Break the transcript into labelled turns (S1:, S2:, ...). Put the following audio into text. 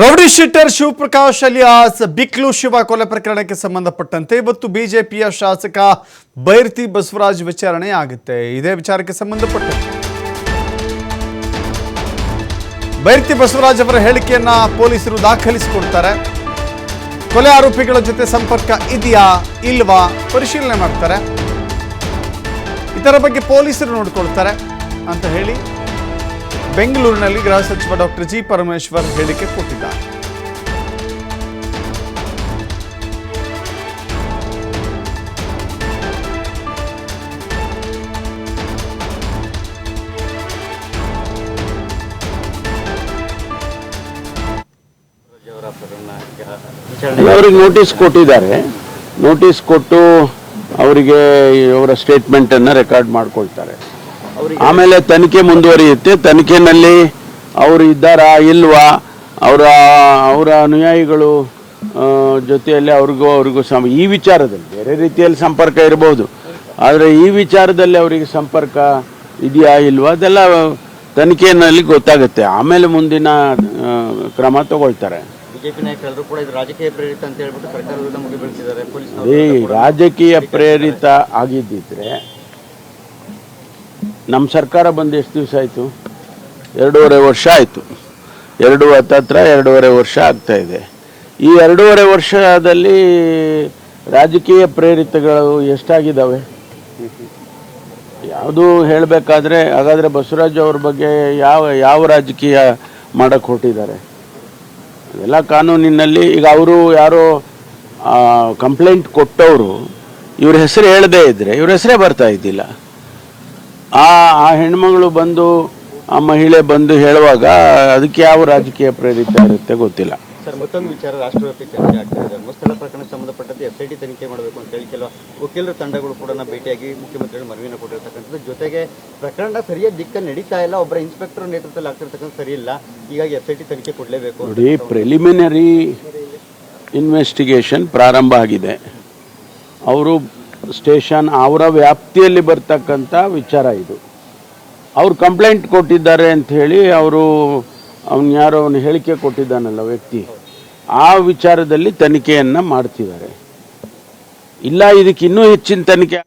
S1: Rowdy sheeter Shivaprakash alias, Biklu Shiva ಕೊಲೆ ಪ್ರಕರಣಕ್ಕೆ ಸಂಬಂಧಪಟ್ಟಂತೆ ಇವತ್ತು ಬಿಜೆಪಿಯ ಶಾಸಕ ಬೈರ್ತಿ ಬಸವರಾಜ್ ವಿಚಾರಣೆ ಆಗುತ್ತೆ. ಇದೇ ವಿಚಾರಕ್ಕೆ ಸಂಬಂಧಪಟ್ಟಂತೆ. ಬೈರ್ತಿ ಬಸವರಾಜ್ ಅವರ ಹೇಳಿಕೆಯನ್ನ ಪೊಲೀಸರು ದಾಖಲಿಸಿಕೊಡ್ತಾರೆ. ಕೊಲೆ ಆರೋಪಿಗಳ ಜೊತೆ ಸಂಪರ್ಕ ಇದೆಯಾ ಇಲ್ವಾ ಪರಿಶೀಲನೆ ಮಾಡ್ತಾರೆ. ಇದರ ಬಗ್ಗೆ ಪೊಲೀಸರು ನೋಡ್ಕೊಳ್ತಾರೆ ಅಂತ ಹೇಳಿ ಬೆಂಗಳೂರಿನಲ್ಲಿ ಗೃಹ ಸಚಿವ ಡಾಕ್ಟರ್ ಜಿ ಪರಮೇಶ್ವರ್ ಹೇಳಿಕೆ ಕೊಟ್ಟಿದ್ದಾರೆ.
S2: ಅವ್ರಿಗೆ ನೋಟಿಸ್ ಕೊಟ್ಟಿದ್ದಾರೆ. ನೋಟಿಸ್ ಕೊಟ್ಟು ಅವರಿಗೆ ಅವರ ಸ್ಟೇಟ್ಮೆಂಟನ್ನು ರೆಕಾರ್ಡ್ ಮಾಡ್ಕೊಳ್ತಾರೆ. ಆಮೇಲೆ ತನಿಖೆ ಮುಂದುವರಿಯುತ್ತೆ. ತನಿಖೆನಲ್ಲಿ ಅವರು ಇದ್ದಾರಾ ಇಲ್ವಾ? ಅವರ ಅವರ ಅನುಯಾಯಿಗಳು ಜೊತೆಯಲ್ಲಿ ಅವ್ರಿಗೂ ಅವ್ರಿಗೂ ಸಮ ಈ ವಿಚಾರದಲ್ಲಿ ಬೇರೆ ರೀತಿಯಲ್ಲಿ ಸಂಪರ್ಕ ಇರಬಹುದು ಆದರೆ ಈ ವಿಚಾರದಲ್ಲಿ ಅವರಿಗೆ ಸಂಪರ್ಕ ಇದೆಯಾ ಇಲ್ವಾ? ಅದೆಲ್ಲ ತನಿಖೆಯಲ್ಲಿ ಗೊತ್ತಾಗುತ್ತೆ. ಆಮೇಲೆ ಮುಂದಿನ ಕ್ರಮ ತಗೊಳ್ತಾರೆ.
S3: ಬಿಜೆಪಿ ನಾಯಕರೆಲ್ಲರೂ ಕೂಡ ಇದು ರಾಜಕೀಯ ಪ್ರೇರಿತ ಅಂತ
S2: ನಮ್ಮ ಸರ್ಕಾರ ಬಂದು ಎಷ್ಟು ದಿವಸ ಆಯಿತು? ಎರಡೂವರೆ ವರ್ಷ ಆಯಿತು. ಎರಡು ಹತ್ತತ್ರ ಎರಡೂವರೆ ವರ್ಷ ಆಗ್ತಾ ಇದೆ. ಈ ಎರಡೂವರೆ ವರ್ಷದಲ್ಲಿ ರಾಜಕೀಯ ಪ್ರೇರಿತಗಳು ಎಷ್ಟಾಗಿದ್ದಾವೆ ಯಾವುದು ಹೇಳಬೇಕಾದ್ರೆ, ಹಾಗಾದರೆ ಬಸವರಾಜ್ ಅವ್ರ ಬಗ್ಗೆ ಯಾವ ಯಾವ ರಾಜಕೀಯ ಮಾಡಕ್ಕೆ ಹೊರಟಿದ್ದಾರೆ? ಎಲ್ಲ ಕಾನೂನಿನಲ್ಲಿ ಈಗ ಅವರು ಯಾರೋ ಕಂಪ್ಲೇಂಟ್ ಕೊಟ್ಟವರು, ಇವ್ರ ಹೆಸರು ಹೇಳದೇ ಇದ್ದರೆ ಇವ್ರ ಹೆಸರೇ ಬರ್ತಾ ಇದ್ದಿಲ್ಲ. ಆ ಆ ಹೆಣ್ಮಗಳು ಬಂದು ಆ ಮಹಿಳೆ ಬಂದು ಹೇಳುವಾಗ ಅದಕ್ಕೆ ಯಾವ ರಾಜಕೀಯ ಪ್ರೇರಿತ ಇರುತ್ತೆ ಗೊತ್ತಿಲ್ಲ.
S3: ಸರ್ ಮತ್ತೊಂದು ವಿಚಾರ ರಾಷ್ಟ್ರವ್ಯಾಪಿ ಚರ್ಚೆ ಆಗ್ತಾ ಇದೆ. ಧರ್ಮಸ್ಥಳ ಪ್ರಕರಣಕ್ಕೆ ಸಂಬಂಧಪಟ್ಟಂತೆ ಎಫ್ ಐ ಟಿ ತನಿಖೆ ಮಾಡಬೇಕು ಅಂತ ಹೇಳಿ ಕೆಲವು ವಕೀಲರ ತಂಡಗಳು ಕೂಡ ಭೇಟಿಯಾಗಿ ಮುಖ್ಯಮಂತ್ರಿಗಳು ಮನವಿನ ಕೊಟ್ಟಿರ್ತಕ್ಕಂಥದ್ದು. ಜೊತೆಗೆ ಪ್ರಕರಣ ಸರಿಯಾದ ದಿಕ್ಕ ನಡೀತಾ ಇಲ್ಲ. ಒಬ್ಬರ ಇನ್ಸ್ಪೆಕ್ಟರ್ ನೇತೃತ್ವದಲ್ಲಿ ಆಗ್ತಿರ್ತಕ್ಕಂಥ ಸರಿಯಿಲ್ಲ ಇಲ್ಲ. ಹೀಗಾಗಿ ಎಫ್ ಐ ಟಿ ತನಿಖೆ ಕೊಡಲೇಬೇಕು
S2: ನೋಡಿ ಪ್ರಿಲಿಮಿನರಿ ಇನ್ವೆಸ್ಟಿಗೇಷನ್ ಪ್ರಾರಂಭ ಆಗಿದೆ. ಅವರು ಸ್ಟೇಷನ್ ಅವರ ವ್ಯಾಪ್ತಿಯಲ್ಲಿ ಬರ್ತಕ್ಕಂಥ ವಿಚಾರ ಇದು. ಅವ್ರು ಕಂಪ್ಲೇಂಟ್ ಕೊಟ್ಟಿದ್ದಾರೆ ಅಂತ ಹೇಳಿ ಅವರು, ಅವನು ಯಾರೋ ಅವನು ಹೇಳಿಕೆ ಕೊಟ್ಟಿದ್ದಾನಲ್ಲ ವ್ಯಕ್ತಿ, ಆ ವಿಚಾರದಲ್ಲಿ ತನಿಖೆಯನ್ನು ಮಾಡ್ತಿದ್ದಾರೆ. ಇಲ್ಲ ಇದಕ್ಕೆ ಇನ್ನೂ ಹೆಚ್ಚಿನ ತನಿಖೆ